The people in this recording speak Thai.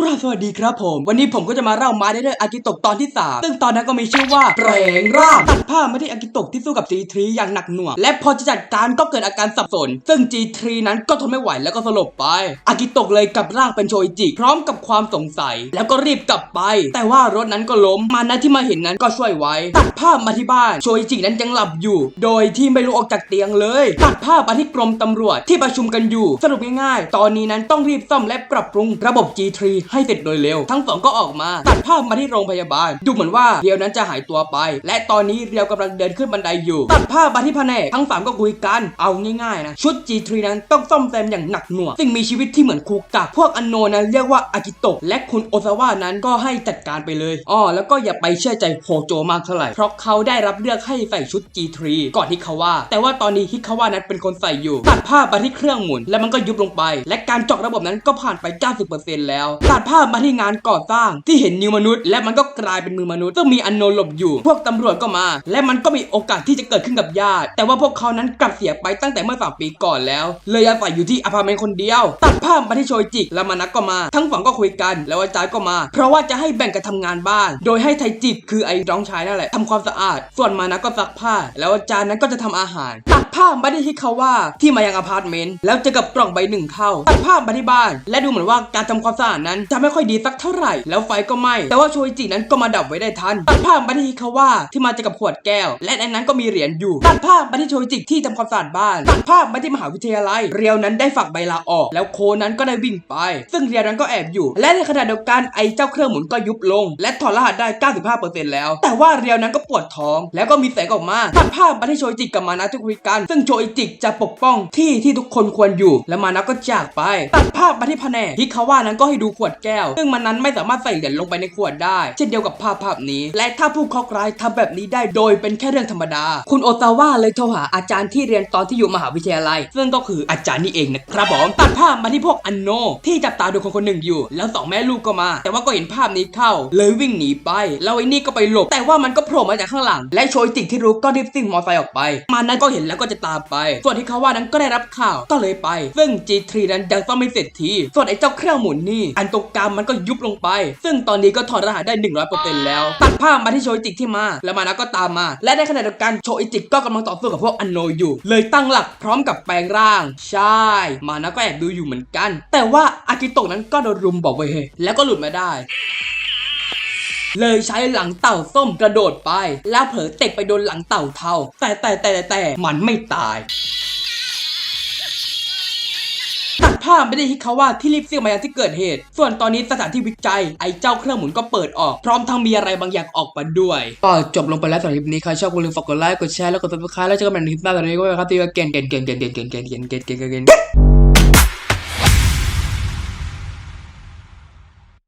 กราบสวัสดีครับผม วันนี้ผมก็จะมาเล่ามาได้ด้วยอากิโตะตอนที่ 3 ซึ่งตอนนั้นก็มีชื่อว่าแปลงร่างตัดภามาที่อากิโตะที่สู้กับ G3 อย่างหนักหน่วง และพอจะจัดการก็เกิดอาการสับสน ซึ่ง G3 นั้นก็ทนไม่ไหวแล้วก็สลบไปอากิโตะเลยกลับร่างเป็นโชอิจิ พร้อมกับความสงสัย แล้วก็รีบกลับไป แต่ว่ารถนั้นก็ล้มมานะที่มาเห็นนั้นก็ช่วยไว้ ตัดภาพมาที่บ้านโชอิจินั้นยังหลับอยู่ โดยที่ไม่ลุกออกจากเตียงเลย ตัดภาพมาที่กรมตำรวจที่ประชุมกันอยู่ สรุปง่ายๆ ตอนนี้นั้นต้องรีบซ่อมและปรับปรุงระบบ G3 ให้เสร็จโดยเร็ว ทั้งสองก็ออกมาตัดภาพมาที่โรงพยาบาล ดูเหมือนว่าเรียวนั้นจะหายตัวไป และตอนนี้เรียวกำลังเดินขึ้นบันไดอยู่ ตัดภาพมาที่แผนกทั้งสามก็คุยกันเอาง่ายๆนะชุด G3 นั้นต้องซ่อมแซมอย่างหนักหน่วงซึ่งมีชีวิตที่เหมือนคูกะพวกอันโนนั้นเรียกว่าอากิโตะและคุณโอซาวะนั้นก็ให้จัดการไปเลยอ้อแล้วก็อย่าไปเชื่อใจโฮโจมากเท่าไหร่เพราะเขาได้รับเลือกให้ใส่ชุด G3 ก่อนฮิคาวะแต่ว่าตอนนี้ฮิคาวะนั้นเป็นคนใส่อยู่ ตัดภาพมาที่เครื่องหมุน แล้วมันก็ยุบลงไป และการเจาะระบบนั้นก็ผ่านไป 90%แล้วตัดภาพมาที่งานก่อสร้าง ที่เห็นนิ้วมนุษย์ และมันก็กลายเป็นมือมนุษย์ซึ่งมีอันโนหลบอยู่ พวกตำรวจก็มา และมันก็มีโอกาสที่จะเกิดขึ้นกับญาติแต่ว่าพวกเขานั้นกลับเสียไปตั้งแต่เมื่อสามปีก่อนแล้ว เลยอาศัยอยู่ที่อพาร์ตเมนต์คนเดียว ตัดภาพมาที่โชยจิแล้วมานักก็มา ทั้งฝั่งก็คุยกัน แล้วอาจารย์ก็มา เพราะว่าจะให้แบ่งกันทำงานบ้าน โดยให้ไทจิคือไอ้น้องชายนั่นแหละทำความสะอาด ส่วนมานักก็ซักผ้า แล้วอาจารย์นั้นก็จะทำอาหารต ภาพมาที่ฮิคาว่าที่มายังอพาร์ตเมนต์แล้วเจอกับกล่องใบหนึ่งเข้าตัดภาพมาที่บ้าน และดูเหมือนว่าการทำความสะอาดนั้นจะไม่ค่อยดีสักเท่าไหร่ แล้วไฟก็ไหม้แต่ว่าโชยจินั้นก็มาดับไว้ได้ทันตัดภาพมาที่ฮิคาว่าที่มาเจอกับขวดแก้ว และในนั้นก็มีเหรียญอยู่ตัดภาพมาที่โชยจิที่ทำความสะอาดบ้านตัดภาพมาที่มหาวิทยาลัย เรียวนั้นได้ฝากใบลาออก แล้วโคนั้นก็ได้วิ่งไป ซึ่งเรียวนั้นก็แอบอยู่ และในขณะเดียวกันไอ้เจ้าเครื่องหมุนก็ยุบลง และถอดรหัสได้ 95%แล้ว แต่ว่าเรียวนั้นก็ปวดท้อง แล้วก็มีแสงออกมาตัดภาพมาที่โชยจิกับมานะที่คุยกันซึ่งโชยจิจะปกป้องที่ที่ทุกคนควรอยู่ และมานะก็จากไป ตัดภาพมาที่แผนกฮิคาว่านั้นก็ให้ดูขวดแก้ว ซึ่งมันนั้นไม่สามารถใส่เหรียญลงไปในขวดได้ เช่นเดียวกับภาพภาพนี้ และถ้าผู้เคราะห์ร้ายทำแบบนี้ได้โดยเป็นแค่เรื่องธรรมดา คุณโอตาวะเลยโทรหาอาจารย์ที่เรียนตอนที่อยู่มหาวิทยาลัย ซึ่งก็คืออาจารย์นี่เองนะครับผมตัดภาพมาที่พวกอันโนที่จับตาดูคนคนหนึ่งอยู่ แล้วสองแม่ลูกก็มา แต่ว่าก็เห็นภาพนี้เข้า เลยวิ่งหนีไป แล้วไอ้นี่ก็ไปหลบ แต่ว่ามันก็โผล่มาจากข้างหลัง และโชยจิกที่รู้ก็รีบซิ่งมอไซค์ออกไป มานั้นก็เห็นแล้วก็จะตามไป ส่วนที่เขาว่านั้นก็ได้รับข่าวก็เลยไป ซึ่ง G3 นั้นยังต้องไม่เสร็จที ส่วนไอ้เจ้าเครื่องหมุนนี่ อันตรงกลางมันก็ยุบลงไป ซึ่งตอนนี้ก็ถอดรหัสได้ 100%แล้ว ตัดภาพมาที่โชยจิกที่มา แล้วมานะก็ตามมา และในขณะเดียวกันโชยจิกก็กำลังต่อสู้กับพวกอันโนอยู่ เลยตั้งหลักพร้อมกับแปลงร่าง ใช่ มานะก็แอบดูอยู่เหมือนกัน แต่ว่าอากิโตะนั้นก็โดนรุมบอกไว้แล้วก็หลุดมาได้ เลยใช้หลังเต่าส้มกระโดดไป แล้วเผลอเตะไปโดนหลังเต่าเทาแต่แต่แต่แต่แต่มันไม่ตายตัดภาพไม่ได้ฮิคาว่าที่รีบเสี่ยงมายังที่เกิดเหตุ ส่วนตอนนี้สถานที่วิจัย ไอ้เจ้าเครื่องหมุนก็เปิดออก พร้อมทั้งมีอะไรบางอย่างออกมาด้วย ก็จบลงไปแล้วสำหรับคลิปนี้ ใครชอบก็ลืมฝากกดไลค์ กดแชร์ แล้วกด subscribe แล้วเจอกันใหม่ในคลิปหน้าตอนนี้ก็ไปครับที่ว่าเก่งเก่งเก่งเก่งเก่งเก่งเก่งเก่งเก่งเก่งเก่ง